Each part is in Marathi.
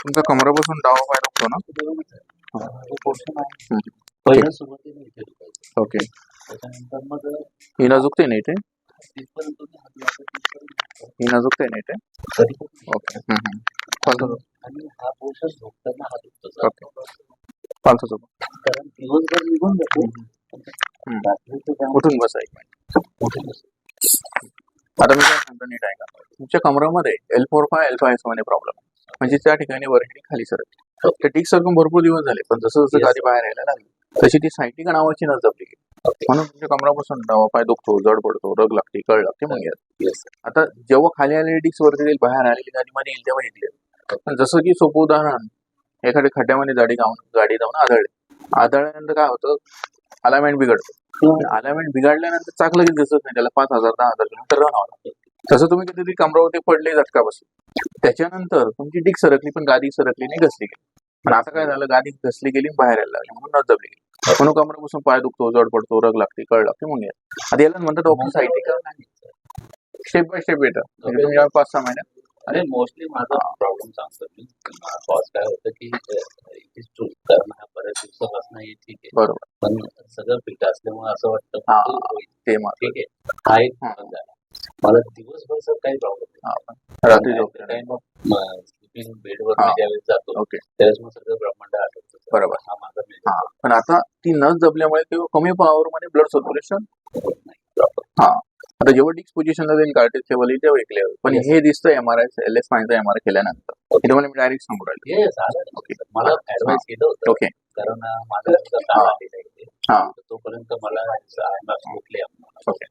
तुमचा कमरापासून डावा पाय दुखतो ना? सुरुवातीला इथे दुखायचं. ओके. त्याच्यानंतर मग ही नाजुकते ना इथे? तिथपर्यंत तुम्ही हात लावता तिथपर्यंत ही नाजुकते कधी पण नाही. ओके. आणि हा झोपताना हा दुखतो. ओके. झोप कारण दिवसभर निघून जातो. हम्म. रात्रीचं काम उठून बसा एक मिनिट. आता मी काय सांगतो नीट आहे का तुमच्या कमरामध्ये एल फोर फाय एल फायमध्ये प्रॉब्लेम म्हणजे त्या ठिकाणी वरती खाली सरक. ते टिक सरकून भरपूर दिवस झाले पण जसं जसं. गादी बाहेर यायला लागली तशी ती सायटिका नावाची नस जपली गेली. म्हणून तुमच्या कमरापासून डावा पाय दुखतो जड पडतो रग लागते कळ लागते मग येत. आता जेव्हा खाली आलेली डिक्स वरती येईल बाहेर आलेली गाडी मध्ये येईल तेव्हा येईल पण जसं की सोपं उदाहरण एखाद्या खड्ड्यामध्ये गाडी जाऊन गाडी जाऊन आदळली. आदळल्यानंतर काय होतं? अलाइनमेंट बिघडतो. अलाइनमेंट बिघडल्यानंतर चांगलं काही दिसत नाही त्याला पाच हजार दहा हजार किलोमीटर रन लागतं. तसं तुम्ही कधीतरी कमरावरती पडले झटका बसले त्याच्यानंतर तुमची डिक सरकली पण गादी सरकली नाही घसली गेली. पण आता काय झालं गादी घसली गेली बाहेर यायला लागली म्हणून न दबली गेली. म्हणून कमरापासून पाय दुखतो जड पडतो रग लागते कळ लागते म्हणून आता याला म्हणतात doctor sciatica step by step येतं म्हणजे तुम्ही पाच सहा महिन्यात अरे मोस्टली माझा प्रॉब्लेम सांगतो मी कॉज काय होतं की चूक करणं हा बऱ्याच दिवसापासून हे ठीक आहे बरोबर पण सगळं फिट असल्यामुळे असं वाटतं हा. ते ठीक आहे हा एक हा. झाला मला दिवसभर सर काही प्रॉब्लेम हा, रात्री नाही. स्लिपिंग बेडवर हा. ज्यावेळेस जातो ओके त्यावेळेस मग सगळं ब्रह्मांड आठवतं बरोबर. हा माझा हा major पण आता ती नस दबल्यामुळे किंवा कमी पॉवर मध्ये ब्लड सर्क्युलेशन proper. आता जेव्हा डिक्स पोझिशनला जाईल कार्टेज लेवल येईल तेव्हा एक level. पण. हे दिसतं M R I L S फायचा M R I केल्यानंतर हे तुम्हाला मी डायरेक्ट सांगू राहिले. Okay. मला ऍडवाइस केलं होतं ओके कारण माझा. आलेला इथे हा. तोपर्यंत मला ओके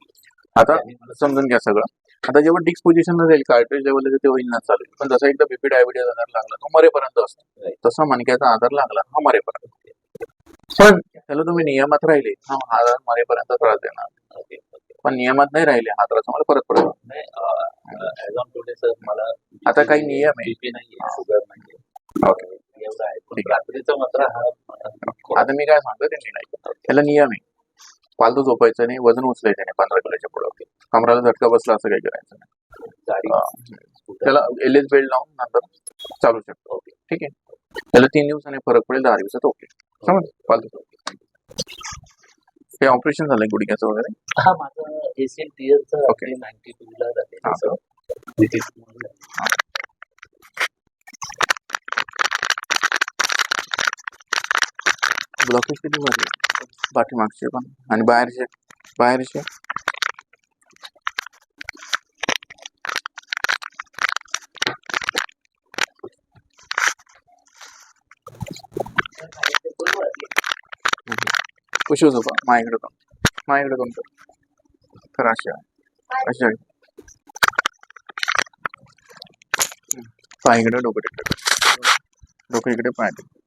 आता समजून घ्या सगळं आता जेव्हा डिक्स पोझिशनला जाईल कार्टेज लेवल तेव्हा इंना चालू. पण जसा एकदा बीपी डायबिटीज आजार लागला तो मरेपर्यंत असतो. तसा मणक्याचा आजार लागला हा मरेपर्यंत पण त्याला तुम्ही नियमात राहिले हा आजार मरेपर्यंत त्रास देणार पण नियमात नाही राहिले. हा त्रास मला परत पडतो. मला आता काही नियम आहे. आता मी काय सांगतो त्यांनी नाही त्याला नियम आहे. फालतू झोपायचं नाही वजन उचलायचं नाही पंधरा किलोच्या पुढे. कमराला झटका बसला असं काही करायचं नाही. त्याला एल एस बेल्ट लावून नंतर चालू शकतो. ओके. ठीक आहे. त्याला तीन दिवसाने फरक पडेल दहा दिवसात ओके. समज फालतू हे ऑपरेशन झालंय गुडघ्याचं वगैरे? हा माझा एशियन टीयरचा. नाईन्टी टू ला हा. ब्लॉकेज किती भरले पाठीमागचे पण. आणि बाहेरचे? बाहेरचे? कुशी झोपा माझ्याकडे कोण माझ्याकडे कोण तर अशी आहे. अशी आहे. हम्म. पाय इकडे डोकं तिकडे डोकं इकडे पाय तिकडे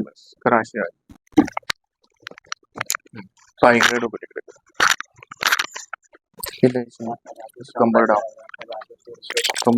बस करा अशी आहे हम्म. पाय इकडे डोकं तिकडे करा. केलं आहे. कंबर डाऊन